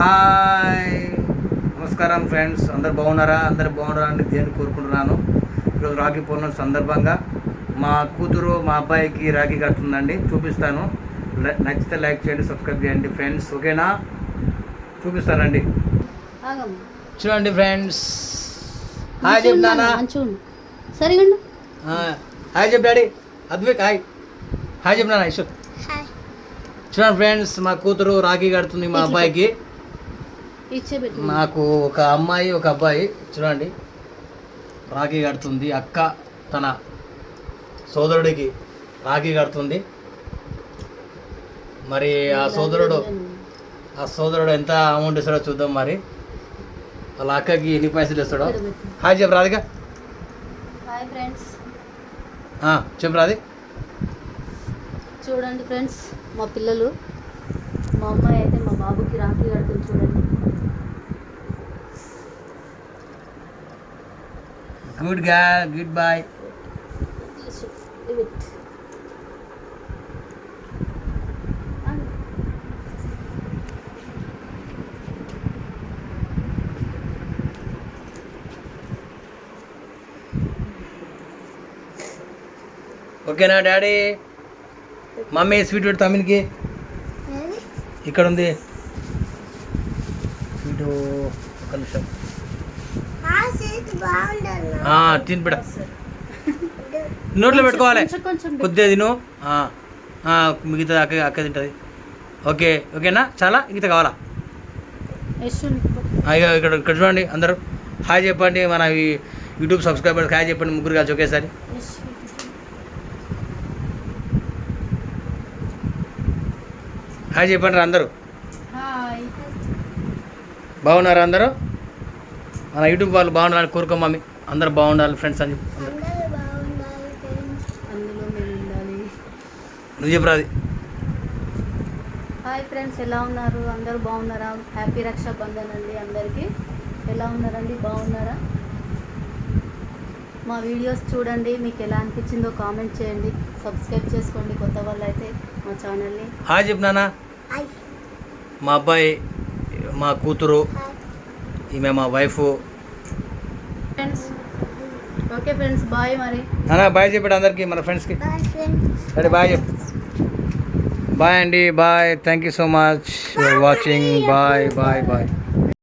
Hi. నమస్కారం friends. అందరు బాగున్నారా? అందరు బాగున్నారా అని దేని కోరుకుంటున్నాను. ఈరోజు రాఖీ పౌర్ణమి సందర్భంగా మా కూతురు మా అబ్బాయికి రాఖీ కడుతుందండి. చూపిస్తాను. నచ్చితే లైక్ చేయండి సబ్స్క్రైబ్ చేయండి ఫ్రెండ్స్. ఓకేనా? చూపిస్తానండి. చూడండి ఫ్రెండ్స్. హాయ్ ఆ, హాయ్ చెప్పు డాడీ. అద్విక్ హాయ్. హాయ్ చెప్పు నాన్న ఇషు చూడండి ఫ్రెండ్స్ మా కూతురు రాఖీ కడుతుంది మా అబ్బాయికి. నాకు ఒక అమ్మాయి ఒక అబ్బాయి చూడండి. రాఖీ కడుతుంది అక్క తన సోదరుడికి రాఖీ కడుతుంది. మరి ఆ సోదరుడు ఆ సోదరుడు ఎంత అమౌంట్ ఇస్తాడో చూద్దాం మరి. వాళ్ళ అక్కకి ఎన్ని పైసలు ఇస్తాడో. హాయ్ చెప్పు రాధిక. హాయ్ ఫ్రెండ్స్ ఆ, చెప్పు రాధి. చూడండి ఫ్రెండ్స్ మా పిల్లలు మా అమ్మాయి అయితే మా బాబుకి రాఖీ కడుతుంది చూడండి. గుడ్గా గుడ్ బాయ్. ఓకేనా డాడీ మమ్మీ స్వీట్ పెడు తమ్మినికి. ఇక్కడ ఉంది స్వీట్ ఒక నిమిషం. తిని బిడ నోట్లో పెట్టుకోవాలి. కొద్దిగా తిను. ఆ, ఆ, మిగతా అక్క అక్క తింటుంది. ఓకే ఓకేనా? చాలా మిగతా కావాలా? ఇక ఇక్కడ ఇక్కడ చూడండి అందరూ. హాయ్ చెప్పండి మన ఈ యూట్యూబ్ సబ్స్క్రైబర్స్. హాయ్ చెప్పండి ముగ్గురు కలిసి ఒకేసారి. హాయ్ చెప్పండి రా అందరూ. హాయ్. బాగున్నారా అందరూ? మన యూట్యూబ్ వాళ్ళు బాగుండాలని కోరుకో మమ్మీ. అందరూ బాగుండాలి ఫ్రెండ్స్ అని చెప్పి. అందులో మేము ఉండాలి నువ్వు చెప్పు రాది. హాయ్ ఫ్రెండ్స్ ఎలా ఉన్నారు? అందరూ బాగున్నారా? హ్యాపీ రక్షాబంధన్ అండి అందరికీ. ఎలా ఉన్నారండి? బాగున్నారా? మా వీడియోస్ చూడండి మీకు ఎలా అనిపించిందో కామెంట్ చేయండి. సబ్స్క్రైబ్ చేసుకోండి కొత్త వాళ్ళు అయితే మా ఛానల్ని. హాయ్ చెప్పు నాన్న. మా అబ్బాయి మా కూతురు ఈమె మా wife friends okay friends bye మరి నాన్న బాయ్ చెప్పాడు అందరికీ మన ఫ్రెండ్స్కి సరే బాయ్ చెప్పు బాయ్ అండి bye thank you so much for watching bye bye bye